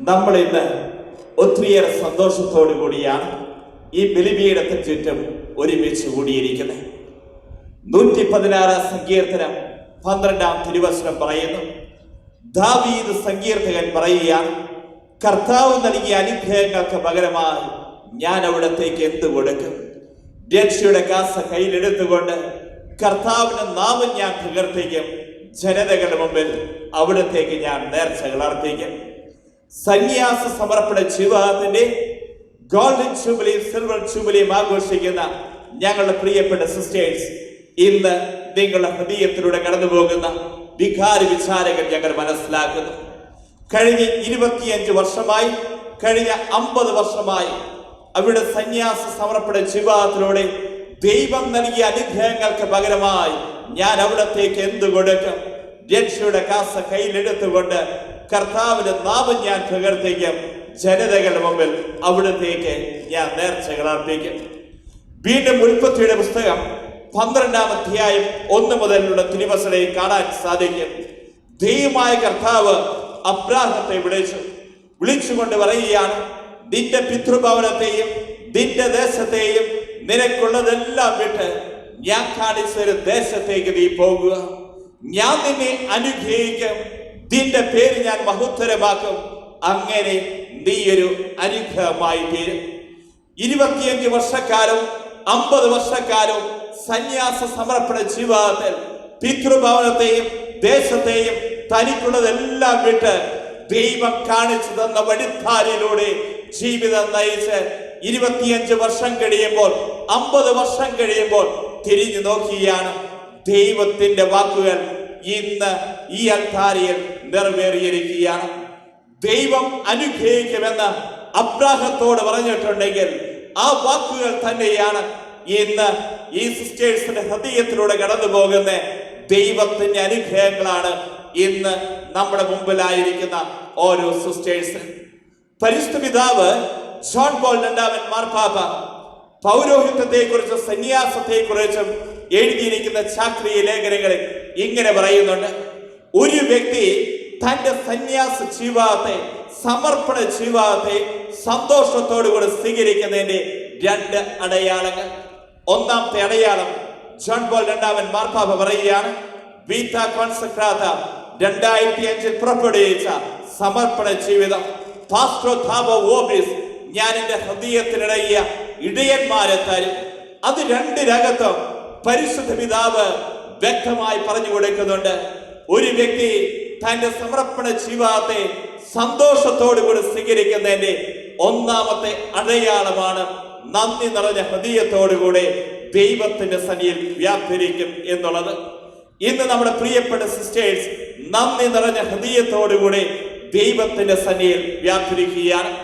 നമ്മൾ ഇന്ന് ഒത്തിരിയേറെ സന്തോഷത്തോടു കൂടിയാണ് ഈ ബലിപീഠത്തിന് ചുറ്റും ഒരുമിച്ച് കൂടിയിരിക്കുന്നത്. നൂറ്റി പതിനാറാം സങ്കീർത്തനം പന്ത്രണ്ടാം തിരുവസനം പറയുന്നു. ദാവീദ് സങ്കീർത്തകൻ പറയുകയാണ് കർത്താവ് നൽകിയ അനുഗ്രഹങ്ങൾക്ക് പകരമായി ഞാൻ അവിടത്തേക്ക് എന്ത് കൊടുക്കും? രക്ഷയുടെ കാസ കയ്യിലെടുത്തുകൊണ്ട് കർത്താവിന്റെ നാമം ഞാൻ പുലർത്തിക്കും ജനതകളുടെ മുമ്പിൽ അവിടത്തേക്ക് ഞാൻ നേർച്ചകൾ അർപ്പിക്കും. സന്യാസ സമർപ്പണ ജീവിതത്തിന്റെ ഗോൾഡൻ ജൂബിലിയും സിൽവർ ജൂബിലിയും ആഘോഷിക്കുന്ന ഞങ്ങളുടെ പ്രിയപ്പെട്ട സിസ്റ്റേഴ്സ് ഇന്ന് നിങ്ങളുടെ ഹൃദയത്തിലൂടെ കടന്നു പോകുന്ന വികാരി ഞങ്ങൾ മനസ്സിലാക്കുന്നു. കഴിഞ്ഞ ഇരുപത്തിയഞ്ച് വർഷമായി കഴിഞ്ഞ അമ്പത് വർഷമായി അവിടെ സന്യാസ സമർപ്പണ ജീവിതത്തിലൂടെ ദൈവം നൽകിയ അനുഗ്രഹങ്ങൾക്ക് പകരമായി ഞാൻ അവിടത്തേക്ക് എന്ത് കൊടുക്കും? രക്ഷയുടെ കാസ കയ്യിലെടുത്തുകൊണ്ട് കർത്താവിന്റെ നാമം ഞാൻ പകർത്തേക്കും ജനതകളുടെ മുമ്പിൽ അവിടത്തേക്ക് ഞാൻ നേർച്ചകൾ അർപ്പിക്കും. വീണ്ടും ഉൽപ്പത്തിയുടെ പുസ്തകം പന്ത്രണ്ടാം അധ്യായം ഒന്ന് മുതലുള്ള തിരുവസനെ കാണാൻ സാധിക്കും. ദൈവമായ കർത്താവ് അബ്രാഹത്തെ വിളിച്ചു. വിളിച്ചുകൊണ്ട് പറയുകയാണ് നിന്റെ പിതൃഭവനത്തെയും നിന്റെ ദേശത്തെയും നിനക്കുള്ളതെല്ലാം വിട്ട് ഞാൻ കാണിച്ച ഒരു ദേശത്തേക്ക് നീ പോകുക. ഞാൻ നിന്നെ അനുഗ്രഹിക്കും. നിന്റെ പേര് ഞാൻ മഹോത്തരമാക്കും. അങ്ങനെ നീ ഒരു അനുഗ്രഹമായി തീരും. ഇരുപത്തിയഞ്ച് വർഷക്കാലം അമ്പത് വർഷക്കാലം സന്യാസ സമർപ്പണ ജീവിതത്തിൽ പിതൃഭവനത്തെയും ദേശത്തെയും തനിക്കുള്ളതെല്ലാം വിട്ട് ദൈവം കാണിച്ചു തന്ന വഴിത്താരിലൂടെ ജീവിതം നയിച്ച് ഇരുപത്തിയഞ്ച് വർഷം കഴിയുമ്പോൾ അമ്പത് വർഷം കഴിയുമ്പോൾ തിരിഞ്ഞു നോക്കിയാണ് ദൈവത്തിന്റെ വാക്കുകൾ ഇന്ന് ഈ അൽത്താരിയിൽ നിറവേറിയിരിക്കുകയാണ് ദൈവം അനുഗ്രഹിക്കുമെന്ന് അബ്രാഹത്തോട് പറഞ്ഞിട്ടുണ്ടെങ്കിൽ ആ വാക്കുകൾ തന്നെയാണ് ഇന്ന് ഈ സിസ്റ്റേഴ്സിന്റെ ഹൃദയത്തിലൂടെ കടന്നു പോകുന്ന ദൈവത്തിന്റെ അനുഗ്രഹങ്ങളാണ് ഇന്ന് നമ്മുടെ മുമ്പിലായിരിക്കുന്ന ഓരോ സിസ്റ്റേഴ്സ്. പരിശുദ്ധ പിതാവ് ജോൺ പോൾ രണ്ടാമൻ മാർപ്പാപ്പ പൗരോഹിത്വത്തെ കുറിച്ചും സന്യാസത്തെ കുറിച്ചും എഴുതിയിരിക്കുന്ന ശാസ്ത്രീയ ലേഖനങ്ങളിൽ ഇങ്ങനെ പറയുന്നുണ്ട്. ഒരു വ്യക്തി തന്റെ സന്യാസ ജീവിതത്തെ സമർപ്പണ ജീവിതത്തെ സന്തോഷത്തോടു കൂടി സ്വീകരിക്കുന്നതിന്റെ രണ്ട് അടയാളങ്ങൾ. ഒന്നാമത്തെ അടയാളം ജോൺ പോൾ രണ്ടാമൻ മാർപ്പാപ്പ പറയുകയാണ് രണ്ടായിരത്തി അഞ്ചിൽ പുറപ്പെടുവിച്ച സമർപ്പണ ജീവിതം. പാസ്ട്രോ ധാബോ ഓബിസ് ഞാൻ എന്റെ ഹൃദയത്തിനിടയ ഇടയന്മാരെ തരും. അത് രണ്ട് രംഗത്തും പരിശുദ്ധ പിതാവ് വ്യക്തമായി പറഞ്ഞു കൊടുക്കുന്നുണ്ട്. ഒരു വ്യക്തി തന്റെ സമർപ്പണ ജീവിതത്തെ സന്തോഷത്തോടു കൂടി സ്വീകരിക്കുന്നതിന്റെ ഒന്നാമത്തെ അടയാളമാണ് നന്ദി നിറഞ്ഞ ഹൃദയത്തോടുകൂടെ ദൈവത്തിന്റെ സനിയിൽ വ്യാപരിക്കും എന്നുള്ളത്. ഇന്ന് നമ്മുടെ പ്രിയപ്പെട്ട സിസ്റ്റേഴ്സ് നന്ദി നിറഞ്ഞ ഹൃദയത്തോടുകൂടെ ദൈവത്തിന്റെ സന്നിയിൽ വ്യാപരിക്കുകയാണ്.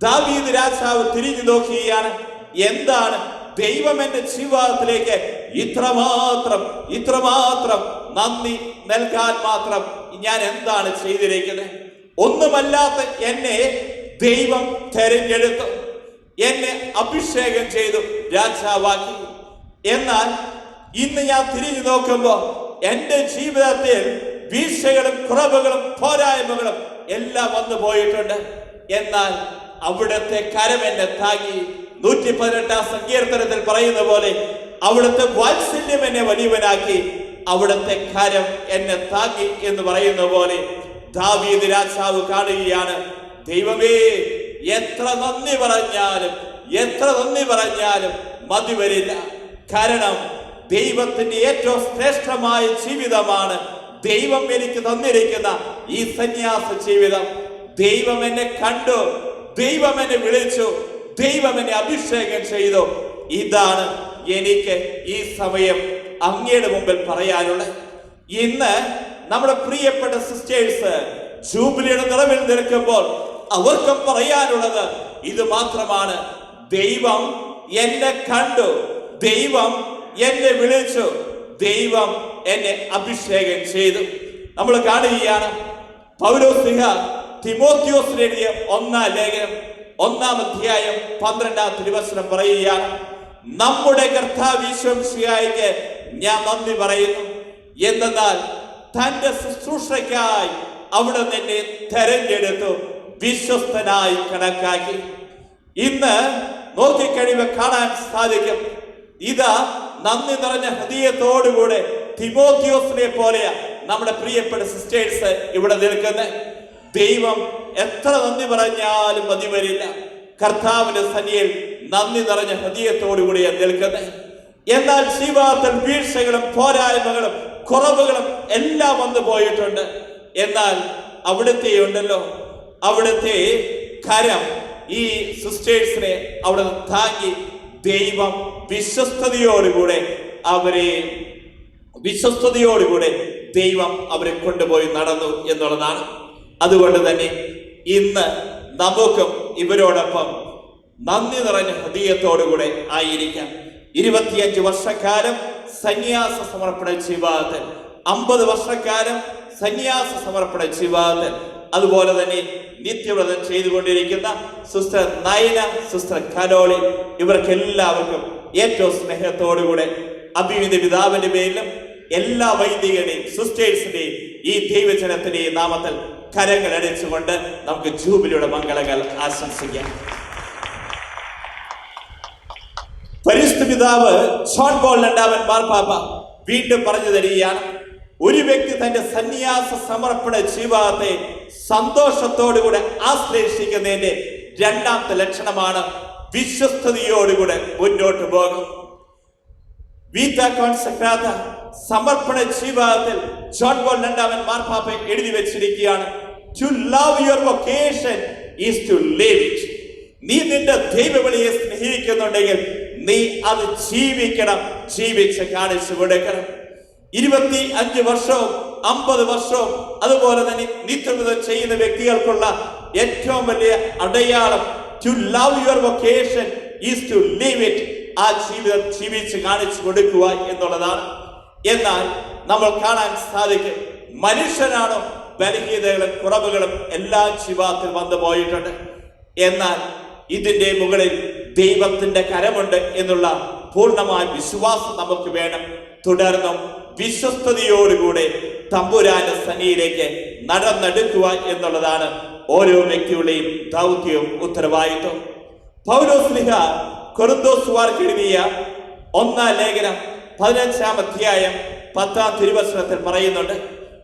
ദാവീദ് രാജാവ് തിരിഞ്ഞു നോക്കുകയാണ് എന്താണ് ദൈവം എന്റെ ജീവിതത്തിലേക്ക് ഇത്രമാത്രം ഇത്രമാത്രം നന്ദി നൽകാൻ മാത്രം ഞാൻ എന്താണ് ചെയ്തിരിക്കുന്നത്? ഒന്നുമല്ലാത്ത എന്നെ ദൈവം തെരഞ്ഞെടുത്തു. എന്നെ അഭിഷേകം ചെയ്തു രാജാവാക്കി. എന്നാൽ ഇന്ന് ഞാൻ തിരിഞ്ഞു നോക്കുമ്പോൾ എന്റെ ജീവിതത്തിൽ വീഴ്ചകളും കുറവുകളും പോരായ്മകളും എല്ലാം വന്നു പോയിട്ടുണ്ട്. എന്നാൽ അവിടുത്തെ കരം എന്നെ താങ്ങി. നൂറ്റി പതിനെട്ടാം സങ്കീർത്തനത്തിൽ പറയുന്ന പോലെ അവിടുത്തെ വാത്സല്യം എന്നെ വലിയവനാക്കി അവിടുത്തെ കരം എന്നെ താങ്ങി എന്ന് പറയുന്ന പോലെ ദാവീദ് രാജാവ് കാണുകയാണ് ദൈവമേ എത്ര നന്ദി പറഞ്ഞാലും എത്ര നന്ദി പറഞ്ഞാലും മതി വരില്ല. കാരണം ദൈവത്തിന്റെ ഏറ്റവും ശ്രേഷ്ഠമായ ജീവിതമാണ് ദൈവം എനിക്ക് തന്നിരിക്കുന്ന ഈ സന്യാസ ജീവിതം. ദൈവം എന്നെ കണ്ടു ദൈവം എന്നെ വിളിച്ചു ദൈവം എന്നെ അഭിഷേകം ചെയ്തു. ഇതാണ് എനിക്ക് ഈ സമയം അങ്ങയുടെ മുമ്പിൽ പറയാനുള്ളത്. ഇന്ന് നമ്മുടെ പ്രിയപ്പെട്ട സിസ്റ്റേഴ്സ് ജൂബിലിയുടെ നിറവിൽ നിൽക്കുമ്പോൾ അവർക്കും പറയാനുള്ളത് ഇത് മാത്രമാണ്. ദൈവം എന്നെ കണ്ടു. ദൈവം എന്നെ വിളിച്ചു. ദൈവം എന്നെ അഭിഷേകം ചെയ്തു. നമ്മൾ കാണുകയാണ്. പൗലോസിഹ തിമോത്യോസ് എഴുതിയ ഒന്നാം ലേഖനം. ഒന്നാം അധ്യായം പന്ത്രണ്ടാം തിരുവസനം പറയുകയാണ് നമ്മുടെ കർത്താവിശ്വംസിയായിക്ക് ഞാൻ നന്ദി പറയുന്നു. എന്തെന്നാൽ തന്റെ ശുശ്രൂഷയ്ക്കായി അവിടെ നിന്നെ തെരഞ്ഞെടുത്തു വിശ്വസ്തനായി കണക്കാക്കി. ഇന്ന് നോക്കിക്കഴിയുമ്പോൾ കാണാൻ സാധിക്കും ഇതാ നന്ദി നിറഞ്ഞ ഹൃദയത്തോടുകൂടെ തിമോത്തിയോസിനെ പോലെയാ നമ്മുടെ പ്രിയപ്പെട്ട സിസ്റ്റേഴ്സ് ഇവിടെ നിൽക്കുന്നത്. ദൈവം എത്ര നന്ദി പറഞ്ഞാലും മതി വരില്ല കർത്താവിന്റെ സന്നിയിൽ നന്ദി നിറഞ്ഞ ഹൃദയത്തോടുകൂടിയാണ് നിൽക്കുന്നത് എന്നാൽ ശിവാത്തൻ വീഴ്ചകളും പോരായ്മകളും കുറവുകളും എല്ലാം വന്നു പോയിട്ടുണ്ട്. എന്നാൽ അവിടുത്തെ ഉണ്ടല്ലോ. അവിടുത്തെ കരം ഈ സിസ്റ്റേഴ്സിനെ അവിടെ താങ്ങി ദൈവം വിശ്വസ്തയോടുകൂടെ അവരെ വിശ്വസ്തയോടുകൂടെ ദൈവം അവരെ കൊണ്ടുപോയി നടന്നു എന്നുള്ളതാണ്. അതുകൊണ്ട് തന്നെ ഇന്ന് നമുക്കും ഇവരോടൊപ്പം നന്ദി നിറഞ്ഞ ഹൃദയത്തോടുകൂടെ ആയിരിക്കാം. ഇരുപത്തിയഞ്ച് വർഷക്കാലം സന്യാസ സമർപ്പണ ജീവിതത്തിൽ. അമ്പത് വർഷക്കാലം സന്യാസ സമർപ്പണ ജീവിതത്തിൽ. അതുപോലെ തന്നെ നിത്യവ്രതം ചെയ്തുകൊണ്ടിരിക്കുന്ന സിസ്റ്റർ നയന സിസ്റ്റർ കരോളി ഇവർക്ക് എല്ലാവർക്കും ഏറ്റവും സ്നേഹത്തോടുകൂടെ അഭിവിധ പിതാവിന്റെ പേരിലും എല്ലാ വൈദികരുടെയും സിസ്റ്റേഴ്സിന്റെയും ഈ ദൈവജനത്തിന്റെയും നാമത്തിൽ കരങ്ങൾ അടിച്ചുകൊണ്ട് നമുക്ക് ജൂബിലിയുടെ മംഗളങ്ങൾ ആശംസിക്കാം. ഷോൺ ബോൾ രണ്ടാമൻ മാർപ്പാപ്പ വീണ്ടും പറഞ്ഞു തരികയാണ് ഒരു വ്യക്തി തന്റെ സന്യാസ സമർപ്പണ ജീവിതത്തെ സന്തോഷത്തോടുകൂടെ ആശ്ലേഷിക്കുന്നതിന്റെ രണ്ടാമത്തെ ലക്ഷണമാണ് വിശ്വസ്തയോടുകൂടെ മുന്നോട്ട് പോകും. സമർപ്പണ ജീവിതത്തിൽ ബോൾ രണ്ടാമൻ മാർപ്പാപ്പ എഴുതി വെച്ചിരിക്കുകയാണ് to love your vocation is to live it നീ നിന്റെ ദൈവവിളിയെ സ്നേഹിക്കുന്നുണ്ടെങ്കിൽ നീ അത് ജീവിക്കണം. ജീവിച്ച് കാണിച്ചു കൊടുക്കണം. ഇരുപത്തി അഞ്ച് വർഷവും അമ്പത് വർഷവും അതുപോലെ തന്നെ നിത്യവിധം ചെയ്യുന്ന വ്യക്തികൾക്കുള്ള ഏറ്റവും വലിയ അടയാളം to love your vocation is to leave it ആ ജീവിതം ജീവിച്ച് കാണിച്ചു കൊടുക്കുക എന്നുള്ളതാണ്. എന്നാൽ നമ്മൾ കാണാൻ സാധിക്കും മനുഷ്യനാണോ ബലഹീനതകളും കുറവുകളും എല്ലാ ശിവാത്തിൽ വന്നു പോയിട്ടുണ്ട്. എന്നാൽ ഇതിന്റെ മുകളിൽ ദൈവത്തിന്റെ കരമുണ്ട് എന്നുള്ള പൂർണമായ വിശ്വാസം നമുക്ക് വേണം. തുടർന്നും വിശ്വസ്തയോടുകൂടെ തമ്പുരാന്റെ സന്നിയിലേക്ക് നടന്നെടുക്കുക എന്നുള്ളതാണ് ഓരോ വ്യക്തിയുടെയും ദൗത്യവും ഉത്തരവാദിത്വം. പൗലോസ്ലിഹ കൊറിന്തോസുവാർക്ക് എഴുതിയ ഒന്നാം ലേഖനം പതിനഞ്ചാം അധ്യായം പത്താം തിരുവസനത്തിൽ പറയുന്നുണ്ട്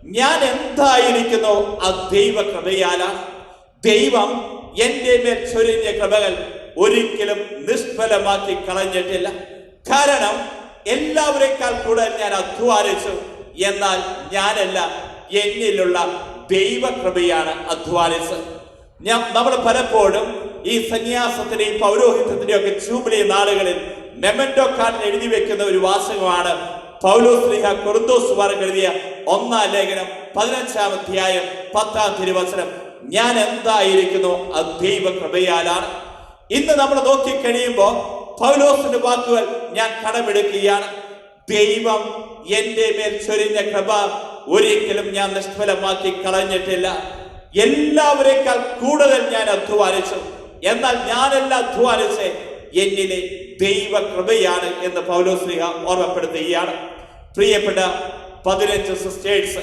ഞാൻ എന്തായിരിക്കുന്നു ആ ദൈവ കൃപയാലാണ് ദൈവം എന്റെ മേൽ ചൊരിഞ്ഞ കൃപകൾ ഒരിക്കലും നിഷ്ഫലമാക്കി കളഞ്ഞിട്ടില്ല. കാരണം എല്ലാവരെക്കാൾ കൂടെ ഞാൻ അധ്വാനിച്ചു. എന്നാൽ ഞാനല്ല എന്നിലുള്ള ദൈവകൃപയാണ് അധ്വാനിച്ചത്. ഞാൻ നമ്മൾ പലപ്പോഴും ഈ സന്യാസത്തിന്റെയും പൗരോഹിത്യത്തിന്റെയും ഒക്കെ ജൂബിലി നാളുകളിൽ മെമൻഡോ കാർഡിൽ എഴുതി വെക്കുന്ന ഒരു വാചകമാണ് ലേഖ കൊറുന്തോസ് എഴുതിയ ഒന്നാം ലേഖനം പതിനഞ്ചാം അധ്യായം പത്താം തിരുവചനം. ഞാൻ എന്തായിരിക്കുന്നു? അത് കൃപയാലാണ്. ഇന്ന് നമ്മൾ നോക്കിക്കഴിയുമ്പോൾ പൗലോസിന്റെ വാക്കുകൾ ഞാൻ കടമെടുക്കുകയാണ്. ദൈവം എന്റെ മേൽ ചൊരിഞ്ഞ കൃപ ഒരിക്കലും ഞാൻ നിഷ്ഫലമാക്കി കളഞ്ഞിട്ടില്ല. എല്ലാവരെക്കാൾ കൂടുതൽ ഞാൻ അധ്വാനിച്ചു. എന്നാൽ ഞാനല്ല അധ്വാനിച്ച് എന്നിലെ ദൈവ കൃപയാണ് എന്ന് പൗലോസ്ലിഹ ഓർമ്മപ്പെടുത്തുകയാണ്. പ്രിയപ്പെട്ട പതിനഞ്ച് സിസ്റ്റേഴ്സ്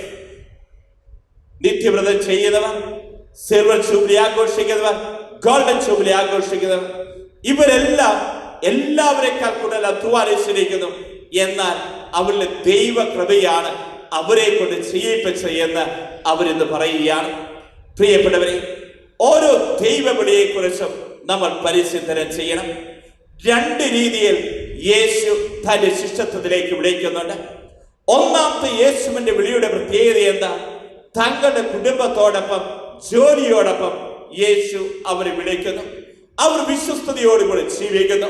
നിത്യവ്രതം ചെയ്യുന്നവർ സിൽവർ ചൂബിലി ആഘോഷിക്കുന്നവർ ഗോൾഡൻ ചൂബിലി ആഘോഷിക്കുന്നവർ ഇവരെല്ലാം എല്ലാവരെക്കാൾ കൂടുതൽ അധ്വാനിച്ചിരിക്കുന്നു എന്നാൽ അവരുടെ ദൈവ കൃപയാണ് അവരെ കൊണ്ട് ചെയ്യിപ്പിച്ചത് എന്ന് അവരിന്ന് പറയുകയാണ്. പ്രിയപ്പെട്ടവരെ ഓരോ ദൈവവിളിയെ കുറിച്ചും നമ്മൾ പരിശുദ്ധനം ചെയ്യണം. രണ്ട് രീതിയിൽ യേശു തന്റെ ശിഷ്യത്വത്തിലേക്ക് വിളിക്കുന്നുണ്ട്. ഒന്നാമത്തെ യേശുവിന്റെ വിളിയുടെ പ്രത്യേകത എന്താ? തങ്ങളുടെ കുടുംബത്തോടൊപ്പം ജോലിയോടൊപ്പം യേശു അവരെ വിളിക്കുന്നു. അവർ വിശ്വസ്തയോടുകൂടി ജീവിക്കുന്നു.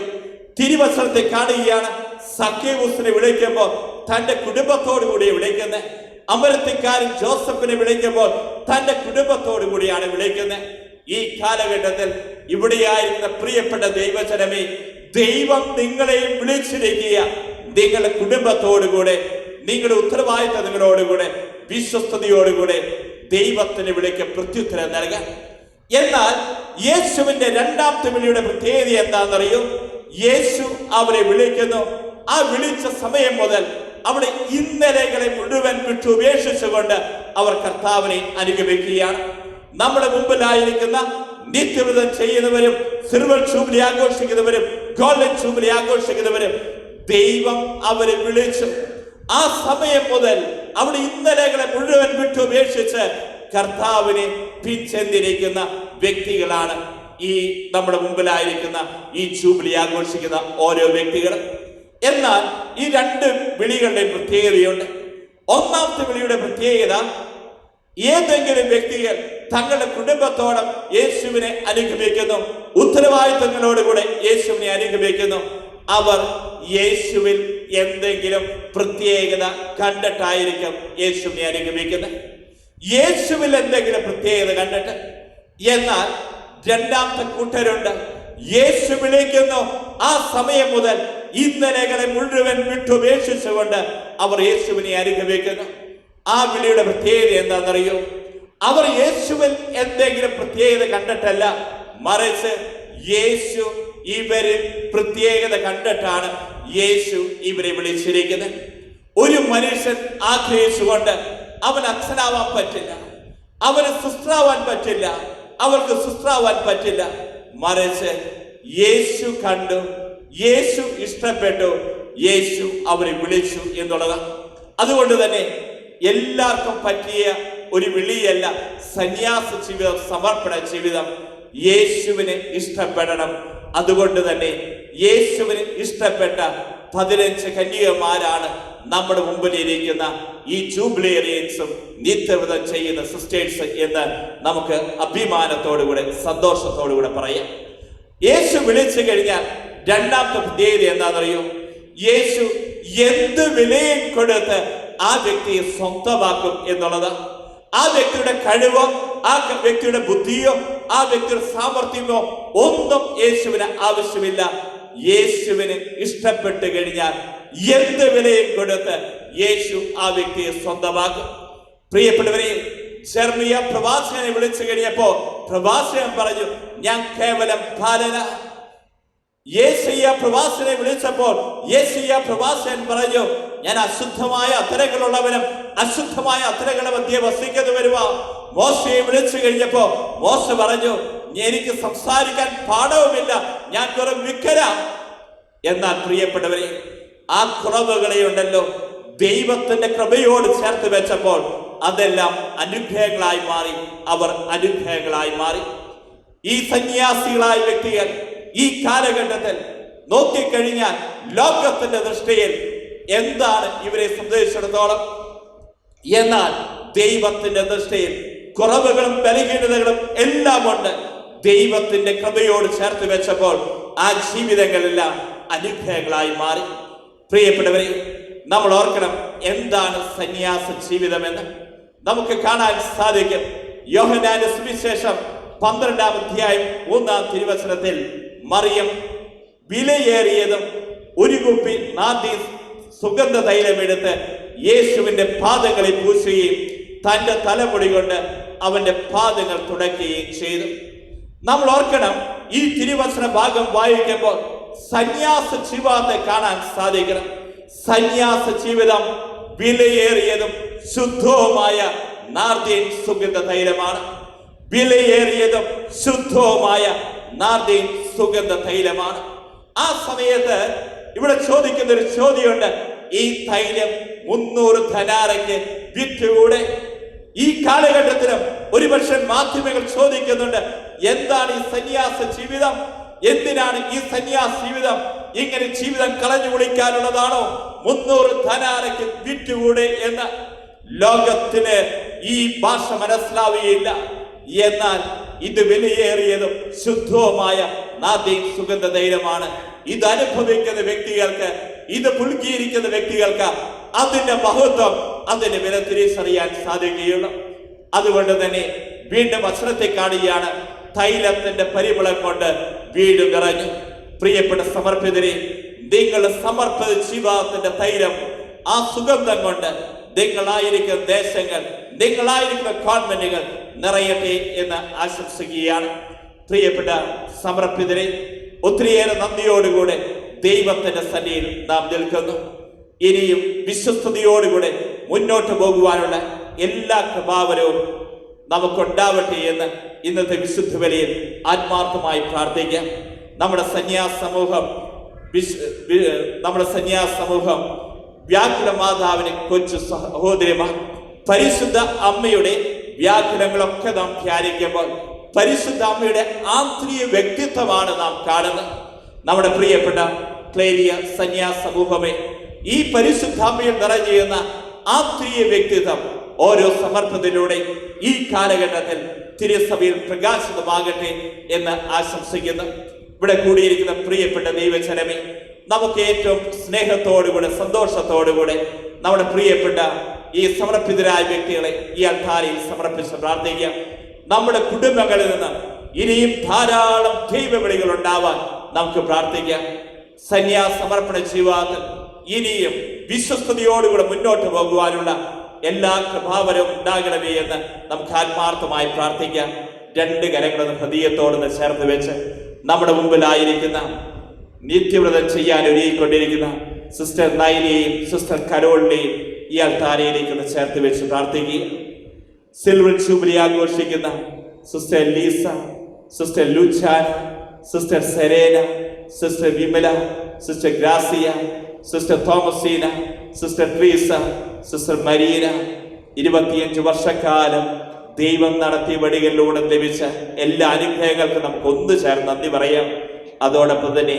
തിരുവസനത്തെ കാണുകയാണ്. സഖ്യവൂസിനെ വിളിക്കുമ്പോൾ തന്റെ കുടുംബത്തോടു കൂടി വിളിക്കുന്നത്. അമരത്തിക്കാരൻ ജോസഫിനെ വിളിക്കുമ്പോൾ തന്റെ കുടുംബത്തോടു കൂടിയാണ് വിളിക്കുന്നത്. ഈ കാലഘട്ടത്തിൽ ഇവിടെയായിരുന്ന പ്രിയപ്പെട്ട ദൈവജനമേ ദൈവം നിങ്ങളെയും വിളിച്ചിരിക്കുക. നിങ്ങളുടെ കുടുംബത്തോടുകൂടെ നിങ്ങളുടെ ഉത്തരവാദിത്തങ്ങളോടുകൂടെ വിശ്വസ്തയോടുകൂടെ ദൈവത്തിന് വിളിക്ക് പ്രത്യുത്തരം നൽകാൻ. എന്നാൽ യേശുവിന്റെ രണ്ടാമത്തെ വിളിയുടെ പ്രത്യേകത എന്താണെന്നറിയോ? യേശു അവരെ വിളിക്കുന്നു. ആ വിളിച്ച സമയം മുതൽ അവിടെ ഇന്നലകളെ മുഴുവൻ വിട്ടു ഉപേക്ഷിച്ചുകൊണ്ട് അവർ കർത്താവിനെ അനുഗമിക്കുകയാണ്. നമ്മുടെ മുമ്പിലായിരിക്കുന്ന നിത്യവ്രതം ചെയ്യുന്നവരും സിൽവർ ചൂബിലി ആഘോഷിക്കുന്നവരും ഗോൾഡൻ ചൂബിലി ആഘോഷിക്കുന്നവരും ദൈവം അവരെ വിളിച്ചു. ആ സമയം മുതൽ അവിടെ ഇന്നലകളെ മുഴുവൻ വിട്ടു വിട്ടുപേക്ഷിച്ച് കർത്താവിനെ പിച്ചെന്തിരിക്കുന്ന വ്യക്തികളാണ് ഈ നമ്മുടെ മുമ്പിലായിരിക്കുന്ന ഈ ജൂബിലി ആഘോഷിക്കുന്ന ഓരോ വ്യക്തികൾ എന്നാൽ ഈ രണ്ട് വിളികളുടെ പ്രത്യേകതയുണ്ട്. ഒന്നാമത്തെ വിളിയുടെ പ്രത്യേകത ഏതെങ്കിലും വ്യക്തികൾ തങ്ങളുടെ കുടുംബത്തോടും യേശുവിനെ അനുഗമിക്കുന്നു ഉത്തരവാദിത്തങ്ങളോടുകൂടെ യേശുവിനെ അനുഗമിക്കുന്നു അവർ യേശുവിൽ എന്തെങ്കിലും പ്രത്യേകത കണ്ടിട്ടായിരിക്കും യേശുവിനെ അനുഗമിക്കുന്നത്. യേശുവിൽ എന്തെങ്കിലും പ്രത്യേകത കണ്ടിട്ട് എന്നാൽ രണ്ടാമത്തെ കൂട്ടരുണ്ട്. യേശു വിളിക്കുന്നു ആ സമയം മുതൽ ഇന്നലകളെ മുഴുവൻ വിട്ടുപേക്ഷിച്ചുകൊണ്ട് അവർ യേശുവിനെ അനുഗമിക്കുന്നു. ആ വിളിയുടെ പ്രത്യേകത എന്താണെന്നറിയോ? അവർ യേശുവിൽ എന്തെങ്കിലും പ്രത്യേകത കണ്ടിട്ടല്ല. മറിച്ച് യേശു ഇവരിൽ പ്രത്യേകത കണ്ടിട്ടാണ് യേശു ഇവരെ വിളിച്ചിരിക്കുന്നത്. ഒരു മനുഷ്യൻ ആഗ്രഹിച്ചുകൊണ്ട് അവൻ അച്ഛനാവാൻ പറ്റില്ല. അവന് സുസ്ത്രാവാൻ പറ്റില്ല. അവർക്ക് സുസ്ത്രാവാൻ പറ്റില്ല. മറിച്ച് യേശു കണ്ടു. യേശു ഇഷ്ടപ്പെട്ടു. യേശു അവരെ വിളിച്ചു എന്നുള്ളതാണ്. അതുകൊണ്ട് തന്നെ എല്ലാവർക്കും പറ്റിയ ഒരു വിളിയല്ല സന്യാസ ജീവിതം സമർപ്പണ ജീവിതം. യേശുവിനെ ഇഷ്ടപ്പെടണം. അതുകൊണ്ട് തന്നെ യേശുവിന് ഇഷ്ടപ്പെട്ട പതിനഞ്ച് കന്യകമാരാണ് നമ്മുടെ മുമ്പിലിരിക്കുന്ന ഈ ജൂബ്ലിയറിയൻസും നിത്യവ്രതം ചെയ്യുന്ന സിസ്റ്റേഴ്സ് എന്ന് നമുക്ക് അഭിമാനത്തോടുകൂടെ സന്തോഷത്തോടുകൂടെ പറയാം. യേശു വിളിച്ചു കഴിഞ്ഞാൽ രണ്ടാമത്തെ പ്രത്യേകത എന്താണെന്നറിയോ? യേശു എന്ത് വിലയും കൊടുത്ത് ആ വ്യക്തിയെ സ്വന്തമാക്കും എന്നുള്ളത് ആ വ്യക്തിയുടെ കഴിവോ ആ വ്യക്തിയുടെ ബുദ്ധിയോ ആ വ്യക്തിയുടെ സാമർഥ്യമോ ഒന്നും യേശുവിന് ആവശ്യമില്ല. യേശുവിന് ഇഷ്ടപ്പെട്ട് കഴിഞ്ഞാൽ എന്ത് വിലയും കൊടുത്ത് യേശു ആ വ്യക്തിയെ സ്വന്തമാക്കും. പ്രിയപ്പെട്ടവരെ ചെർമിയ പ്രവാചകനെ വിളിച്ചു കഴിഞ്ഞപ്പോ പ്രവാചകൻ പറഞ്ഞു ഞാൻ കേവലം ബാലന. യേശയ്യ പ്രവാസനെ വിളിച്ചപ്പോൾ യേശയ്യ പ്രവാസൻ പറഞ്ഞു ഞാൻ അശുദ്ധമായ അത്തരങ്ങളുള്ളവനും അശുദ്ധമായ അത്തരങ്ങളെ മധ്യേ വസിക്കുന്നു വരുവാ മോശയെ വിളിച്ചു കഴിഞ്ഞപ്പോ മോശ പറഞ്ഞു എനിക്ക് സംസാരിക്കാൻ പാഠവുമില്ല. ഞാൻ വെറും വിക്കര എന്നാൽ പ്രിയപ്പെട്ടവരെ ആ കുറവുകളെ ഉണ്ടല്ലോ ദൈവത്തിന്റെ കൃപയോട് ചേർത്ത് വെച്ചപ്പോൾ അതെല്ലാം അനുഗ്രഹങ്ങളായി മാറി. അവർ അനുഗ്രഹങ്ങളായി മാറി. ഈ സന്യാസികളായ വ്യക്തികൾ ഈ കാലഘട്ടത്തിൽ നോക്കിക്കഴിഞ്ഞാൽ ലോകത്തിന്റെ ദൃഷ്ടിയിൽ എന്താണ് ഇവരെ സംബന്ധിച്ചിടത്തോളം? എന്നാൽ ദൈവത്തിന്റെ ദൃഷ്ടിയിൽ കുറവുകളും ബലഹീനതകളും എല്ലാം ഉണ്ട് ദൈവത്തിന്റെ കൃപയോട് ചേർത്ത് വെച്ചപ്പോൾ ആ ജീവിതങ്ങളെല്ലാം അനുഗ്രഹങ്ങളായി മാറി. പ്രിയപ്പെട്ടവരെ നമ്മൾ ഓർക്കണം എന്താണ് സന്യാസ ജീവിതമെന്ന്. നമുക്ക് കാണാൻ സാധിക്കും. യോഹനാന്റെ സുവിശേഷം പന്ത്രണ്ടാം അധ്യായം മൂന്നാം തിരുവചനത്തിൽ മറിയം വിലയേറിയതും ഒരു കുപ്പി നാദി സുഗന്ധ തൈലമെടുത്ത് യേശുവിന്റെ പാദങ്ങളിൽ പൂശുകയും തന്റെ തലമുടി കൊണ്ട് അവന്റെ പാദങ്ങൾ തുടക്കുകയും ചെയ്തു. നമ്മൾ ഓർക്കണം ഈ തിരുവചന ഭാഗം വായിക്കുമ്പോൾ സന്യാസ ജീവിതത്തെ കാണാൻ സാധിക്കണം. സന്യാസ ജീവിതം വിലയേറിയതും ശുദ്ധവുമായ നാർദീൻ സുഗന്ധ തൈലമാണ്. വിലയേറിയതും ശുദ്ധവുമായ നാർദീൻ സുഗന്ധ തൈലമാണ്. ആ സമയത്ത് ഇവിടെ ചോദിക്കുന്ന ഒരു ചോദ്യമുണ്ട് ഈ തൈലം മുന്നൂറ് ധനാരയ്ക്ക് വിറ്റുകൂടെ? ഈ കാലഘട്ടത്തിലും ഒരുപക്ഷെ മാധ്യമങ്ങൾ ചോദിക്കുന്നുണ്ട് എന്താണ് ഈ സന്യാസ ജീവിതം? എന്തിനാണ് ഈ സന്യാസ ജീവിതം? ഇങ്ങനെ ജീവിതം കളഞ്ഞു കുളിക്കാനുള്ളതാണോ? മുന്നൂറ് ധനാരയ്ക്ക് വിറ്റുകൂടെ എന്ന്. ലോകത്തിന് ഈ ഭാഷ മനസ്സിലാവുകയില്ല. എന്നാൽ ഇത് വിലയേറിയതും ശുദ്ധവുമായ നാദ്യം സുഗന്ധ തൈലമാണ്. ഇത് അനുഭവിക്കുന്ന വ്യക്തികൾക്ക് ഇത് പുൽകിയിരിക്കുന്ന വ്യക്തികൾക്ക് അതിന്റെ മഹത്വം അതിന്റെ വില തിരിച്ചറിയാൻ സാധിക്കുകയുള്ളൂ. അതുകൊണ്ട് തന്നെ വീണ്ടും വസ്ത്രത്തെ കാണുകയാണ് തൈലത്തിന്റെ പരിമളം കൊണ്ട് വീട് നിറഞ്ഞു. പ്രിയപ്പെട്ട സമർപ്പിതരെ നിങ്ങൾ സമർപ്പിത ജീവിതത്തിന്റെ തൈലം ആ സുഗന്ധം കൊണ്ട് നിങ്ങളായിരിക്കുന്ന ദേശങ്ങൾ നിങ്ങളായിരിക്കുന്ന കോൺവെന്റുകൾ നിറയട്ടെ എന്ന് ആശംസിക്കുകയാണ്. പ്രിയപ്പെട്ട സമർപ്പിതരെ ഒത്തിരിയേറെ നന്ദിയോടുകൂടെ ദൈവത്തിന്റെ സന്നിധിയിൽ നാം നിൽക്കുന്നു. ഇനിയും വിശ്വസ്തയോടുകൂടെ മുന്നോട്ട് പോകുവാനുള്ള എല്ലാ കൃപാവരവും നമുക്കുണ്ടാവട്ടെ എന്ന് ഇന്നത്തെ വിശുദ്ധ വിലയിൽ ആത്മാർത്ഥമായി പ്രാർത്ഥിക്കാം. നമ്മുടെ സന്യാസ സമൂഹം നമ്മുടെ സന്യാസ സമൂഹം വ്യാകുല മാതാവിനെ കൊച്ചു സഹോദരിമാർ പരിശുദ്ധ അമ്മയുടെ വ്യാകുലങ്ങളൊക്കെ നാം ധ്യാനിക്കുമ്പോൾ പരിശുദ്ധ അമ്മയുടെ ആന്തരിക വ്യക്തിത്വമാണ് നാം കാണുന്നത്. നമ്മുടെ പ്രിയപ്പെട്ട ക്ലേരിയ സന്യാസ സമൂഹമേ ഈ പരിശുദ്ധാമയിൽ നിറഞ്ഞുന്ന ആത്മീയ വ്യക്തിത്വം ഓരോ സമർപ്പത്തിലൂടെ ഈ കാലഘട്ടത്തിൽ തിരുസഭയിൽ പ്രകാശിതമാകട്ടെ എന്ന് ആശംസിക്കുന്നു. ഇവിടെ കൂടിയിരിക്കുന്ന പ്രിയപ്പെട്ട ദൈവജനമേ നമുക്ക് ഏറ്റവും സ്നേഹത്തോടുകൂടെ സന്തോഷത്തോടുകൂടെ നമ്മുടെ പ്രിയപ്പെട്ട ഈ സമർപ്പിതരായ വ്യക്തികളെ ഈ അൽത്താരയിൽ സമർപ്പിച്ച് പ്രാർത്ഥിക്കാം. നമ്മുടെ കുടുംബങ്ങളിൽ നിന്ന് ഇനിയും ധാരാളം ദൈവവിളികൾ ഉണ്ടാവാൻ നമുക്ക് പ്രാർത്ഥിക്കാം. സന്യാസമർപ്പണ ജീവിതത്തിൽ ഇനിയും വിശ്വസ്തയോടുകൂടെ മുന്നോട്ട് പോകുവാനുള്ള എല്ലാ കൃപാവരവും ഉണ്ടാകണമേ എന്ന് നമുക്ക് ആത്മാർത്ഥമായി പ്രാർത്ഥിക്കാം. രണ്ട് കരങ്ങളും ഹൃദയത്തോടൊന്ന് ചേർത്ത് വെച്ച് നമ്മുടെ മുമ്പിലായിരിക്കുന്ന നിത്യവ്രതം ചെയ്യാൻ ഒരുങ്ങിക്കൊണ്ടിരിക്കുന്ന സിസ്റ്റർ നൈനെയും സിസ്റ്റർ കരോളിനെയും ഈ അൽത്താരയിലേക്ക് ഒന്ന് ചേർത്ത് വെച്ച് പ്രാർത്ഥിക്കുക. സിൽവർ ജൂബിലി ആഘോഷിക്കുന്ന sister Lisa sister Luchana sister Serena sister Vimala sister Grazia sister Thomasina sister Treesa sister Marina ഇരുപത്തിയഞ്ച് വർഷക്കാലം ദൈവം നടത്തിയ വഴികളിലൂടെ ലഭിച്ച എല്ലാ അനുഗ്രഹങ്ങൾക്കും നമുക്ക് ഒന്ന് ചേർന്ന് നന്ദി പറയാം. അതോടൊപ്പം തന്നെ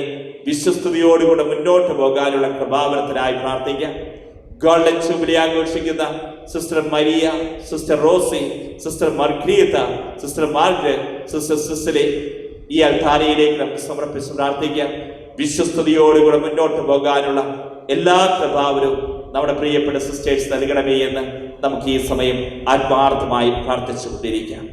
വിശ്വസ്തയോടുകൂടെ മുന്നോട്ട് പോകാനുള്ള പ്രഭാവനത്തിനായി പ്രാർത്ഥിക്കാം. ഗോൾഡൻ ജൂബിലി ആഘോഷിക്കുന്ന sister Maria sister Rosy sister Margaritha sister Margaret sister ഈ അൽധാരയിലേക്ക് നമുക്ക് സമർപ്പിച്ച് പ്രാർത്ഥിക്കാം. വിശ്വസ്തയോടുകൂടെ മുന്നോട്ട് പോകാനുള്ള എല്ലാ കൃപാവരും നമ്മുടെ പ്രിയപ്പെട്ട സിസ്റ്റേഴ്സ് നൽകണമേ എന്ന് നമുക്ക് ഈ സമയം ആത്മാർത്ഥമായി പ്രാർത്ഥിച്ചുകൊണ്ടിരിക്കാം.